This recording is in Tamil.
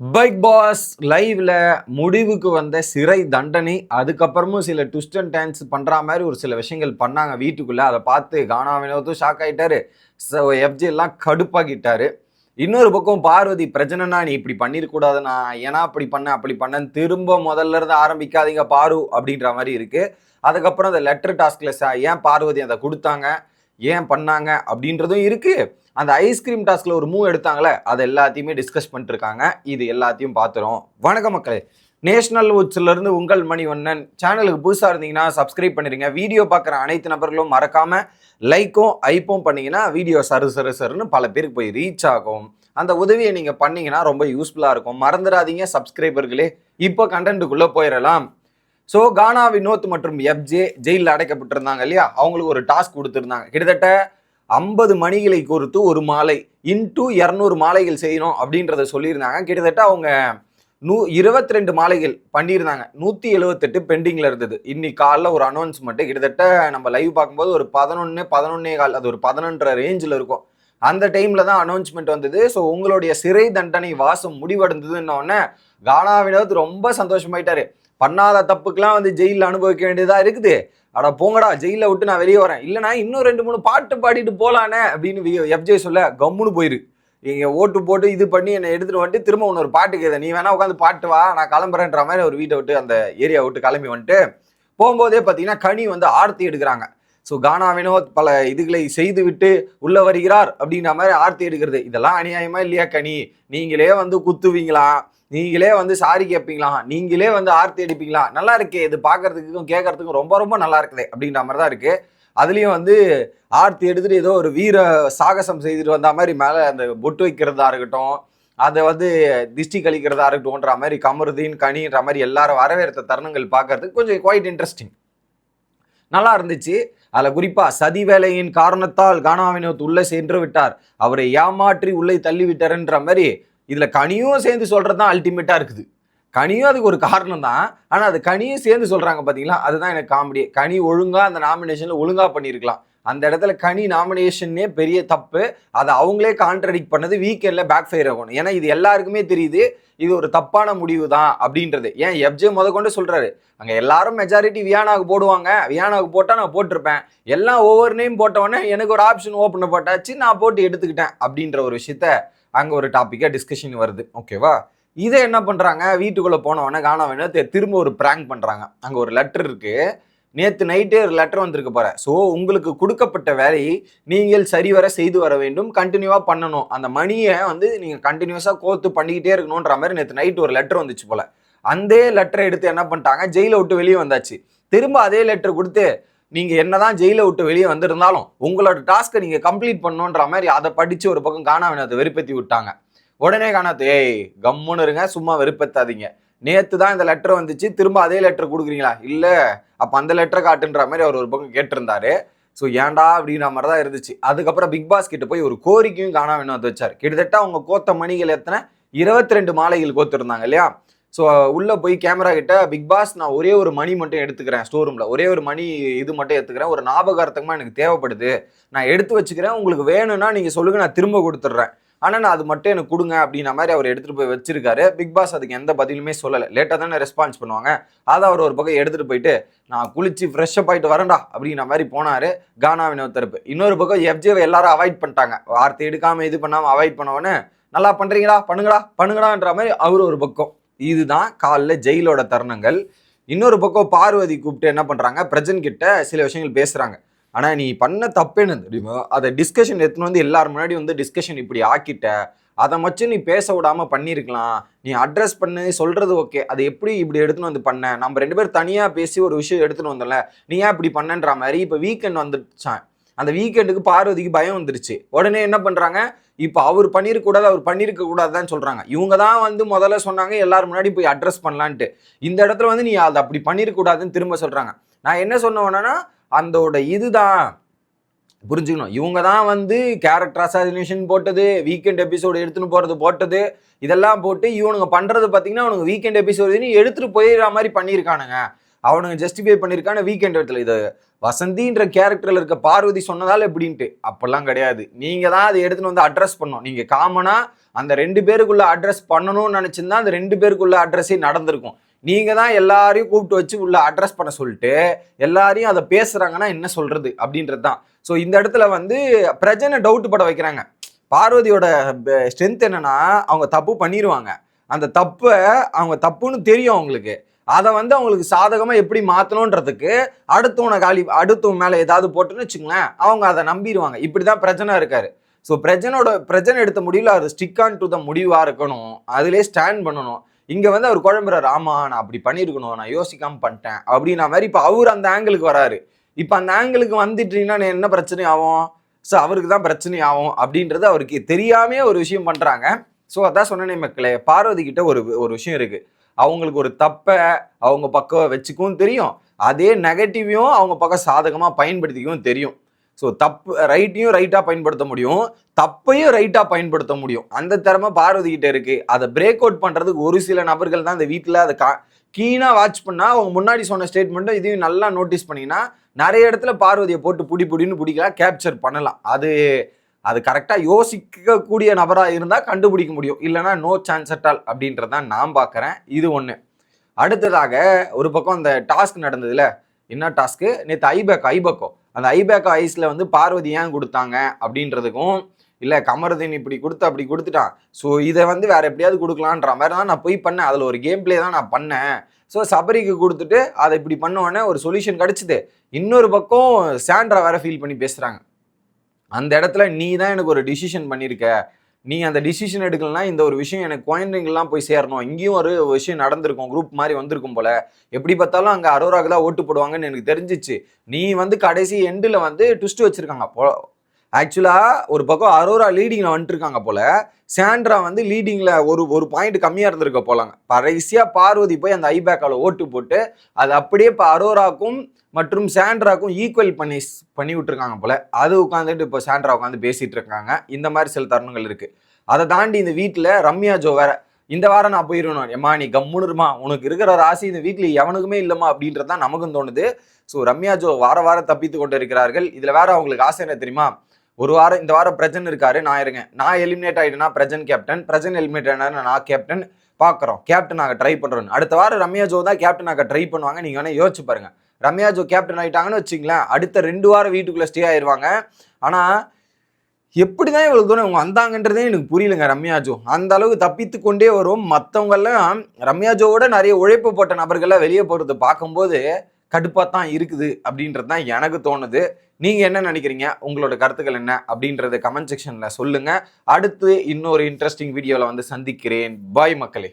பைக் பாஸ் லைவ்ல முடிவுக்கு வந்த சிறை தண்டனை அதுக்கப்புறமும் சில ட்விஸ்ட் அண்ட் டான்ஸ் பண்ற மாதிரி ஒரு சில விஷயங்கள் பண்ணாங்க வீட்டுக்குள்ள. அதை பார்த்து கானா வினோத்தும் ஷாக் ஆகிட்டாரு எஃப்ஜி எல்லாம் கடுப்பாக்கிட்டாரு. இன்னொரு பக்கம் பார்வதி பிரச்சனைனா நீ இப்படி பண்ணிருக்கூடாதுண்ணா ஏன்னா அப்படி பண்ண அப்படி பண்ணன்னு திரும்ப முதல்ல இருந்து ஆரம்பிக்காதீங்க பாரு அப்படின்ற மாதிரி இருக்கு. அதுக்கப்புறம் அந்த லெட்டர் டாஸ்க்ல ஏன் பார்வதி அதை கொடுத்தாங்க? ஏன் பண்ணாங்க? அப்படின்றதும் இருக்குது அந்த ஐஸ்கிரீம் டாஸ்கில் ஒரு மூவ் எடுத்தாங்களே அதை எல்லாத்தையுமே டிஸ்கஸ் பண்ணிட்டு இருக்காங்க இது எல்லாத்தையும் பார்த்துரும் வணக்கம் மக்களே. நேஷனல் உட்ஸ்ல இருந்து உங்கள் மணிவண்ணன். சேனலுக்கு புதுசாக இருந்தீங்கன்னா சப்ஸ்கிரைப் பண்ணிடுங்க வீடியோ பார்க்குற அனைத்து நபர்களும் மறக்காமல் லைக்கும் ஐப்பும் பண்ணிங்கன்னா வீடியோ சரு சரு சருன்னு பல பேருக்கு போய் ரீச் ஆகும். அந்த உதவியை நீங்கள் பண்ணிங்கன்னா ரொம்ப யூஸ்ஃபுல்லாக இருக்கும். மறந்துடாதீங்க சப்ஸ்கிரைபர்களே இப்போ கண்டென்ட்டுக்குள்ளே போயிடலாம் ஸோ கானா வினோத் மற்றும் எஃப்ஜே ஜெயிலில் அடைக்கப்பட்டிருந்தாங்க இல்லையா? அவங்களுக்கு ஒரு டாஸ்க் கொடுத்துருந்தாங்க. கிட்டத்தட்ட ஐம்பது மணிகளை கொடுத்து ஒரு மாலை இன்டூ இரநூறு மாலைகள் செய்யணும் அப்படின்றத சொல்லியிருந்தாங்க. கிட்டத்தட்ட அவங்க நூ இருபத்தி ரெண்டு மாலைகள் பண்ணியிருந்தாங்க. நூற்றி எழுபத்தெட்டு பெண்டிங்கில் இருந்தது. இன்னைக்கு காலைல ஒரு அனௌன்ஸ்மெண்ட்டு கிட்டத்தட்ட நம்ம லைவ் பார்க்கும்போது ஒரு பதினொன்று பதினொன்னே கால் அது ஒரு பதினொன்றரை ரேஞ்சில் இருக்கும். அந்த டைமில் தான் அனௌன்ஸ்மெண்ட் வந்தது. ஸோ உங்களுடைய சிறை தண்டனை வாசம் முடிவடைந்ததுன்னொடனே கானா வினோத் ரொம்ப சந்தோஷமாயிட்டாரு பண்ணாத தப்புக்கெல்லாம் வந்து ஜெயிலில் அனுபவிக்க வேண்டியதாக இருக்குது. அட போங்கடா ஜெயிலில் விட்டு நான் வெளியே வரேன். இல்லைனா இன்னும் ரெண்டு மூணு பாட்டு பாடிட்டு போகலானே அப்படின்னு எஃப்ஜே சொல்ல கம்முன்னு போயிரு. இங்கே ஓட்டு போட்டு இது பண்ணி என்னை எடுத்துகிட்டு வந்துட்டு திரும்ப ஒரு பாட்டு கேத நீ வேணா உட்காந்து பாட்டு வா நான் கிளம்புறேன்ற மாதிரி ஒரு வீட்டை விட்டு அந்த ஏரியா விட்டு கிளம்பி வந்துட்டு போகும்போதே பார்த்தீங்கன்னா கனி வந்து ஆர்த்தி எடுக்கிறாங்க. ஸோ கானாவினோ பல இதுகளை செய்துவிட்டு உள்ள வருகிறார் அப்படின்ற மாதிரி ஆர்த்தி எடுக்கிறது. இதெல்லாம் அநியாயமா இல்லையா கனி? நீங்களே வந்து குத்துவீங்களா? நீங்களே வந்து சாரி கேட்பீங்களா? நீங்களே வந்து ஆர்த்தி அடிப்பீங்களா? நல்லா இருக்கே இது பார்க்கறதுக்கும் கேட்கறதுக்கும் ரொம்ப ரொம்ப நல்லா இருக்குது அப்படின்ற மாதிரி தான் இருக்குது அதுலேயும் வந்து ஆர்த்தி எடுத்துகிட்டு ஏதோ ஒரு வீர சாகசம் செய்துட்டு வந்த மாதிரி மேலே அந்த பொட்டு வைக்கிறதா இருக்கட்டும் அதை வந்து திஷ்டி கழிக்கிறதா இருக்கட்டும்ன்ற மாதிரி கமருதீன் கனின்ற மாதிரி எல்லாரும் வரவேற்ற தருணங்கள் பார்க்கறதுக்கு கொஞ்சம் குவைட் இன்ட்ரெஸ்டிங் நல்லா இருந்துச்சு. அதில் குறிப்பாக சதி வேலையின் காரணத்தால் கானா வினோத் உள்ளே சென்று விட்டார். அவரை ஏமாற்றி உள்ளே தள்ளிவிட்டாருன்ற மாதிரி இதில் கனியும் சேர்ந்து சொல்கிறது தான் அல்டிமேட்டாக இருக்குது. கனியும் அதுக்கு ஒரு காரணம் தான். ஆனால் அது கனியும் சேர்ந்து சொல்கிறாங்க பார்த்தீங்களா அதுதான் எனக்கு காமெடி கனி ஒழுங்காக அந்த நாமினேஷனில் ஒழுங்காக பண்ணியிருக்கலாம். அந்த இடத்துல கனி நாமினேஷன்னே பெரிய தப்பு. அதை அவங்களே கான்ட்ரடிக்ட் பண்ணது வீக்கெண்டில் பேக் ஃபயர் ஆகணும். ஏன்னா இது எல்லாருக்குமே தெரியுது இது ஒரு தப்பான முடிவு தான் அப்படின்றது. ஏன்? எஃப்ஜே முத கொண்டு சொல்கிறாரு அங்கே எல்லாரும் மெஜாரிட்டி வியானாவுக்கு போடுவாங்க. வியானாவுக்கு போட்டால் நான் போட்டிருப்பேன். எல்லாம் ஒவ்வொரு நேம் போட்டவொடனே எனக்கு ஒரு ஆப்ஷன் ஓப்பன் போட்டாச்சு நான் போட்டு எடுத்துக்கிட்டேன் அப்படின்ற ஒரு விஷயத்த அங்கே ஒரு டாப்பிக்காக டிஸ்கஷன் வருது. ஓகேவா இதை என்ன பண்ணுறாங்க வீட்டுக்குள்ளே போனவொடனே காண வேணும் திரும்ப ஒரு ப்ராங்க் பண்ணுறாங்க அங்கே ஒரு லெட்டர் இருக்குது நேற்று நைட்டே ஒரு லெட்டர் வந்திருக்கு பாரு ஸோ உங்களுக்கு கொடுக்கப்பட்ட வேலையை நீங்கள் சரிவர செய்து வர வேண்டும் கண்டினியூவாக பண்ணணும். அந்த மணியை வந்து நீங்கள் கண்டினியூஸாக கோர்த்து பண்ணிக்கிட்டே இருக்கணுன்ற மாதிரி நேற்று நைட் ஒரு லெட்டர் வந்துச்சு போல். அந்த லெட்டரை எடுத்து என்ன பண்ணிட்டாங்க? ஜெயிலை விட்டு வெளியே வந்தாச்சு. திரும்ப அதே லெட்டர் கொடுத்து நீங்கள் என்னதான் ஜெயிலை விட்டு வெளியே வந்திருந்தாலும் உங்களோட டாஸ்க்கை நீங்கள் கம்ப்ளீட் பண்ணணுன்ற மாதிரி அதை படித்து ஒரு பக்கம் காணாவின அதை வெறுப்பேற்றி விட்டாங்க. உடனே காணாத்து ஏய் கம்முன்னு இருங்க சும்மா வெறுப்பத்தாதீங்க. நேற்று தான் இந்த லெட்டர் வந்துச்சு. திரும்ப அதே லெட்டர் கொடுக்குறீங்களா? இல்லை. அப்போ அந்த லெட்டரை காட்டுன்ற மாதிரி அவர் ஒரு பக்கம் கேட்டிருந்தாரு. ஸோ ஏன்டா அப்படின்ற மாதிரி தான் இருந்துச்சு. அதுக்கப்புறம் பிக் பாஸ் கிட்ட போய் ஒரு கோரிக்கையும் காணாம வந்து வச்சார். கிட்டத்தட்ட அவங்க கோத்த மணிகள் எத்தனை? இருபத்தி ரெண்டு மாலைகள் கோத்திருந்தாங்க இல்லையா? ஸோ உள்ளே போய் கேமரா கிட்ட பிக் பாஸ் நான் ஒரே ஒரு மணி மட்டும் எடுத்துக்கிறேன் ஸ்டோர் ரூமில் ஒரே ஒரு மணி இது மட்டும் எடுத்துக்கிறேன். ஒரு ஞாபகார்த்தமாக எனக்கு தேவைப்படுது. நான் எடுத்து வச்சுக்கிறேன். உங்களுக்கு வேணும்னா நீங்கள் சொல்லுங்கள் நான் திரும்ப கொடுத்துட்றேன். ஆனால் நான் அது மட்டும் எனக்கு கொடுங்க அப்படின்ற மாதிரி அவர் எடுத்துகிட்டு போய் வச்சிருக்காரு. பிக் பாஸ் அதுக்கு எந்த பதிலுமே சொல்லலை. லேட்டாக தானே ரெஸ்பான்ஸ் பண்ணுவாங்க. அதை அவர் ஒரு பக்கம் எடுத்துகிட்டு போயிட்டு நான் குளிச்சு ஃப்ரெஷ்ஷப் ஆகிட்டு வரேன்டா அப்படின்ற மாதிரி போனார் கானாவினோ தரப்பு. இன்னொரு பக்கம் எஃப்ஜேவை எல்லாரும் அவாய்ட் பண்ணிட்டாங்க. வார்த்தை எடுக்காமல் இது பண்ணாமல் அவாய்ட் பண்ணவொன்னே நல்லா பண்ணுறீங்களா பண்ணுங்கடா பண்ணுங்கடான்ற மாதிரி அவர் ஒரு பக்கம். இதுதான் காலைல ஜெயிலோட தருணங்கள். இன்னொரு பக்கம் பார்வதி கூப்பிட்டு என்ன பண்ணுறாங்க பிரஜன் கிட்ட சில விஷயங்கள் பேசுகிறாங்க ஆனால் நீ பண்ண தப்பேன்னு தெரியுமா? அதை டிஸ்கஷன் எடுத்துன்னு வந்து எல்லாரும் முன்னாடி வந்து டிஸ்கஷன் இப்படி ஆக்கிட்ட. அதை மட்டும் நீ பேச விடாமல் பண்ணியிருக்கலாம் நீ அட்ரஸ் பண்ணு சொல்கிறது ஓகே அதை எப்படி இப்படி எடுத்துன்னு வந்து பண்ண? நம்ம ரெண்டு பேரும் தனியாக பேசி ஒரு விஷயம் எடுத்துன்னு வந்தோம்ல. நீ ஏன் இப்படி பண்ணன்ற மாதிரி இப்போ வீக்கெண்ட் வந்துச்சான் அந்த வீக்கெண்டுக்கு பார்வதிக்கு பயம் வந்துருச்சு. உடனே என்ன பண்ணுறாங்க இப்போ அவர் பண்ணியிருக்கக்கூடாது அவர் பண்ணியிருக்க கூடாதுன்னு சொல்கிறாங்க இவங்க தான் வந்து முதல்ல சொன்னாங்க எல்லாரும் முன்னாடி போய் அட்ரஸ் பண்ணலான்ட்டு. இந்த இடத்துல வந்து நீ அதை அப்படி பண்ணியிருக்கக்கூடாதுன்னு திரும்ப சொல்கிறாங்க நான் என்ன சொன்ன அந்தோட இதுதான். புரிஞ்சுக்கணும். இவங்க தான் வந்து கேரக்டர் அசாசினேஷன் போட்டது வீக்கெண்ட் எபிசோடு எடுத்துன்னு போகிறது போட்டது இதெல்லாம் போட்டு இவனுங்க பண்ணுறது பார்த்தீங்கன்னா அவனுங்க வீக்கெண்ட் எபிசோடு எடுத்துகிட்டு போயிடுற மாதிரி பண்ணியிருக்கானுங்க. அவனுங்க ஜஸ்டிஃபை பண்ணியிருக்கான வீக்கெண்ட் இடத்துல. இது வசந்தின்ற கேரக்டரில் இருக்க பார்வதி சொன்னதால் எப்படின்ட்டு. அப்போல்லாம் கிடையாது. நீங்கள் தான் அதை எடுத்துன்னு வந்து அட்ரஸ் பண்ணோம் நீங்கள் காமனாக அந்த ரெண்டு பேருக்குள்ள அட்ரஸ் பண்ணணும்னு நினச்சிருந்தா அந்த ரெண்டு பேருக்குள்ள அட்ரஸே நடந்திருக்கும். நீங்கள் தான் எல்லாரையும் கூப்பிட்டு வச்சு உள்ள அட்ரஸ் பண்ண சொல்லிட்டு எல்லாரையும் அதை பேசுகிறாங்கன்னா என்ன சொல்கிறது அப்படின்றது தான். ஸோ இந்த இடத்துல வந்து பிரஜனை டவுட் பட வைக்கிறாங்க. பார்வதியோட ஸ்ட்ரென்த் என்னன்னா அவங்க தப்பு பண்ணிடுவாங்க அந்த தப்பை அவங்க தப்புன்னு தெரியும் அவங்களுக்கு. அதை வந்து அவங்களுக்கு சாதகமாக எப்படி மாற்றணுன்றதுக்கு அடுத்தவனை காலி அடுத்தவன் மேலே ஏதாவது போட்டுன்னு வச்சுங்களேன் அவங்க அதை நம்பிடுவாங்க இப்படி தான் பிரச்சனை இருக்காரு. ஸோ பிரஜனோட பிரஜனை எடுத்த முடிவில் அது ஸ்டிக் ஆன் டு த முடிவாக இருக்கணும். அதிலே ஸ்டாண்ட் பண்ணணும். இங்க வந்து அவர் குழம்புறாரு ஆமா நான் அப்படி பண்ணியிருக்கணும் நான் யோசிக்காம பண்ணிட்டேன். அப்படின்னா மாதிரி இப்போ அவர் அந்த ஆங்கிளுக்கு வராரு. இப்போ அந்த ஆங்கிளுக்கு வந்துட்டீங்கன்னா என்ன பிரச்சனை ஆகும் ஸோ அவருக்கு தான் பிரச்சனை ஆகும் அப்படின்றது அவருக்கு தெரியாமே ஒரு விஷயம் பண்ணுறாங்க ஸோ அதான் சொன்னனே மக்களே பார்வதி கிட்ட ஒரு ஒரு விஷயம் இருக்குது அவங்களுக்கு ஒரு தப்பை அவங்க பக்கம் வச்சுக்கவும் தெரியும். அதே நெகட்டிவையும் அவங்க பக்கம் சாதகமாக பயன்படுத்திக்கவும் தெரியும். ஸோ தப்பு ரைட்டையும் ரைட்டாக பயன்படுத்த முடியும். தப்பையும் ரைட்டாக பயன்படுத்த முடியும். அந்த திறமை பார்வதி கிட்ட இருக்கு. அதை பிரேக் அவுட் பண்ணுறதுக்கு ஒரு சில நபர்கள் தான் அந்த வீட்டில் அதை கா கீனாக வாட்ச் பண்ணால் அவங்க முன்னாடி சொன்ன ஸ்டேட்மெண்ட்டும் இதையும் நல்லா நோட்டீஸ் பண்ணிங்கன்னா நிறைய இடத்துல பார்வதியை போட்டு பிடி பிடின்னு பிடிக்கலாம் கேப்சர் பண்ணலாம். அது அது கரெக்டாக யோசிக்கக்கூடிய நபராக இருந்தால் கண்டுபிடிக்க முடியும். இல்லைன்னா நோ சான்ஸ் அட் ஆல் நான் பார்க்குறேன். இது ஒன்று அடுத்ததாக ஒரு பக்கம் அந்த டாஸ்க் நடந்ததுல என்ன டாஸ்க்கு? நேற்று ஐபேக் ஐபக்கோ. அந்த ஐபேக் ஐஸில் வந்து பார்வதி ஏன் கொடுத்தாங்க அப்படின்றதுக்கும் இல்லை கமருதீன் இப்படி கொடுத்து அப்படி கொடுத்துட்டான். ஸோ இதை வந்து வேற எப்படியாவது கொடுக்கலான்ற மாதிரி தான் நான் போய் பண்ணேன். அதில் ஒரு கேம் ப்ளே தான் நான் பண்ணேன். ஸோ சபரிக்கு கொடுத்துட்டு அதை இப்படி பண்ண உடனே ஒரு சொல்யூஷன் கிடச்சிது. இன்னொரு பக்கம் சாண்ட்ரா வேற ஃபீல் பண்ணி பேசுகிறாங்க அந்த இடத்துல நீ தான் எனக்கு ஒரு டிசிஷன் பண்ணியிருக்க நீ அந்த டிசிஷன் எடுக்கலனா இந்த ஒரு விஷயம் எனக்கு குழந்தைங்கள்லாம் போய் சேரணும். இங்கேயும் ஒரு விஷயம் நடந்திருக்கும். குரூப் மாதிரி வந்திருக்கும் போல. எப்படி பார்த்தாலும் அங்கே அரோராக்கு தான் ஓட்டு போடுவாங்கன்னு எனக்கு தெரிஞ்சிச்சு. நீ வந்து கடைசி எண்டில் வந்து ட்விஸ்ட் வச்சிருக்காங்க. போ ஆக்சுவலாக ஒரு பக்கம் அரோரா லீடிங்கில் வந்துட்டுருக்காங்க போல. சாண்ட்ரா வந்து லீடிங்கில் ஒரு ஒரு பாயிண்ட் கம்மியாக இருந்திருக்க போலாங்க. கடைசியாக பார்வதி போய் அந்த ஐபேக்கால் ஓட்டு போட்டு அது அப்படியே இப்போ அரோராக்கும் மற்றும் சாண்ட்ராக்கும் ஈக்குவல் பண்ணி பண்ணி விட்டுருக்காங்க போல. அது உட்காந்துட்டு இப்போ சாண்ட்ரா உட்காந்து பேசிகிட்டு இருக்காங்க. இந்த மாதிரி சில தருணங்கள் இருக்குது அதை தாண்டி இந்த வீட்டில் ரம்யா ஜோ வேற இந்த வாரம் நான் போயிடணும் எம்மா நீ கம்முனுருமா உனக்கு இருக்கிற ராசி இந்த வீட்டில் எவனுக்குமே இல்லைம்மா அப்படின்றது தான் நமக்கும் தோணுது. ஸோ ரம்யா ஜோ வார வாரம் தப்பித்து கொண்டு இருக்கிறார்கள் இதில் வேற அவங்களுக்கு ஆசை என்ன தெரியுமா? ஒரு வாரம் இந்த வாரம் பிரஜன் இருக்காரு நான் இருங்க நான் eliminate ஆகிட்டேன்னா Prajan captain Prajan eliminate ஆனா நான் கேப்டன் பார்க்குறோம். கேப்டன் நாங்கள் ட்ரை பண்ணுறோம் அடுத்த வாரம் ரம்யா ஜோ தான் கேப்டன் நாங்கள் ட்ரை பண்ணுவாங்க. நீங்கள் வேணால் யோசிச்சு பாருங்கள் ரம்யா ஜோ கேப்டன் ஆகிட்டாங்கன்னு வச்சுங்களேன் அடுத்த ரெண்டு வாரம் வீட்டுக்குள்ளே ஸ்டே ஆயிடுவாங்க ஆனால் எப்படி தான் இவ்வளோ தூரம் இவங்க வந்தாங்கன்றதே எனக்கு புரியலங்க ரம்யா ஜோ. அந்த அளவுக்கு தப்பித்து கொண்டே வரும். மற்றவங்கெல்லாம் ரம்யா ஜோவோட நிறைய உழைப்பு போட்ட நபர்கள்லாம் வெளியே போகிறது பார்க்கும்போது கடுப்பாக தான் இருக்குது அப்படின்றது தான் எனக்கு தோணுது. நீங்கள் என்ன நினைக்கிறீங்க? உங்களோட கருத்துக்கள் என்ன? அப்படின்றத கமெண்ட் செக்ஷனில் சொல்லுங்கள் அடுத்து இன்னொரு இன்ட்ரெஸ்டிங் வீடியோவில் வந்து சந்திக்கிறேன். பாய் மக்களே.